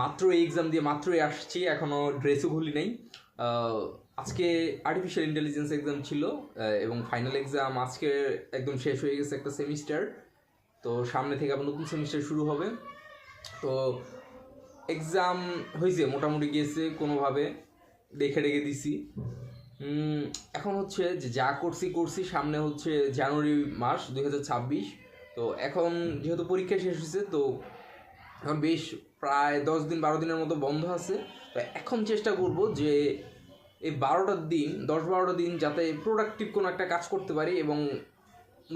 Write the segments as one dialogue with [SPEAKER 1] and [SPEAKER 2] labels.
[SPEAKER 1] মাত্র এই এক্সাম দিয়ে মাত্রই আসছি এখনও ড্রেসও খুলি নাই। আজকে আর্টিফিশিয়াল ইন্টেলিজেন্স এক্সাম ছিল এবং ফাইনাল এক্সাম আজকে একদম শেষ হয়ে গেছে একটা সেমিস্টার তো সামনে থেকে আবার নতুন সেমিস্টার শুরু হবে। তো এক্সাম হয়েছে, মোটামুটি গিয়েছে কোনোভাবে, দেখে রেখে দিছি। এখন হচ্ছে যে যা করছি করছি, সামনে হচ্ছে জানুয়ারি মাস দু হাজার ছাব্বিশ। তো এখন যেহেতু পরীক্ষা শেষ হয়েছে, তো এখন বেশ প্রায় দশ দিন, বারো দিনের মতো বন্ধ আছে। তো এখন চেষ্টা করব যে এই বারোটার দিন, দশ বারোটা দিন যাতে প্রোডাক্টিভ কোনো একটা কাজ করতে পারি এবং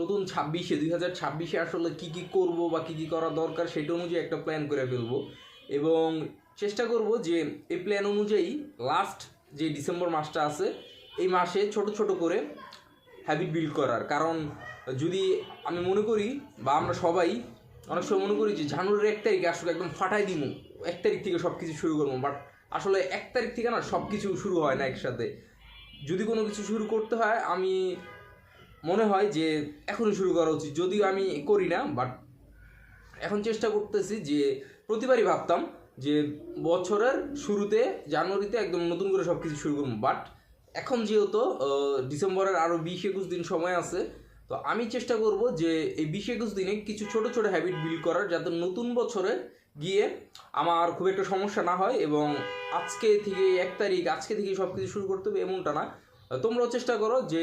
[SPEAKER 1] নতুন ছাব্বিশে দুই হাজার ছাব্বিশে আসলে কী কী করব বা কী কী করা দরকার সেটা অনুযায়ী একটা প্ল্যান করে ফেলব। এবং চেষ্টা করব যে এই প্ল্যান অনুযায়ী লাস্ট যে ডিসেম্বর মাসটা আছে, এই মাসে ছোট ছোট করে হ্যাবিট বিল্ড করার। কারণ যদি আমি মনে করি বা আমরা সবাই অনেক সময় মনে করি যে জানুয়ারির এক তারিখে আসলে একদম ফাটাই দিমু। এক তারিখ থেকে সব কিছু শুরু করব। বাট আসলে এক তারিখ থেকে না সব কিছু শুরু হয় না একসাথে। যদি কোনো কিছু শুরু করতে হয়, আমি মনে হয় যে এখনই শুরু করা উচিত। যদিও আমি করি না, বাট এখন চেষ্টা করতেছি যে প্রতিবারই ভাবতাম যে বছরের শুরুতে জানুয়ারিতে একদম নতুন করে সব কিছু শুরু করব। বাট এখন যেহেতু ডিসেম্বরের আরও বিশ একুশ দিন সময় আছে তো আমি চেষ্টা করব যে এই বিশ একুশ দিনে কিছু ছোট ছোট হ্যাবিট বিল্ড করার যাতে নতুন বছরে গিয়ে আমার খুব একটা সমস্যা না হয় এবং আজকে থেকে এক তারিখ, আজকে থেকে সব কিছু শুরু করতে হবে এমনটা না। তোমরাও চেষ্টা করো যে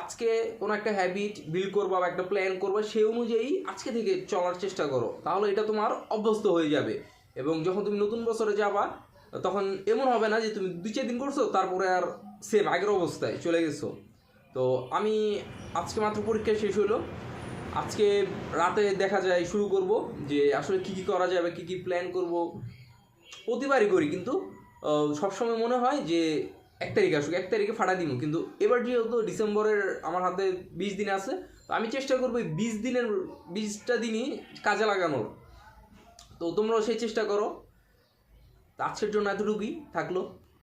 [SPEAKER 1] আজকে কোনো একটা হ্যাবিট বিল্ড করবা বা একটা প্ল্যান করবা সেই অনুযায়ী আজকে থেকে চলার চেষ্টা করো। তাহলে এটা তোমার অভ্যস্ত হয়ে যাবে এবং যখন তুমি নতুন বছরে যাবা, তখন এমন হবে না যে তুমি দুই, চার দিন করছ, তারপরে আর সেম আগের অবস্থায় চলে গেছো। তো আমি আজকে মাত্র পরীক্ষা শেষ হলো। আজকে রাতে দেখা যায় শুরু করব যে আসলে কি কি করা যাবে, কি কি প্ল্যান করব। প্রতিবারই করি কিন্তু সবসময় মনে হয় যে এক তারিখ আসুক, এক তারিখে ফাটা দিব কিন্তু এবার যেহেতু ডিসেম্বরের আমার হাতে বিশ দিন আছে, তো আমি চেষ্টা করব এই বিশ দিনের, বিশটা দিনই কাজে লাগানোর। তো তোমরাও সেই চেষ্টা করো। আজকের জন্য এতটুকুই থাকল।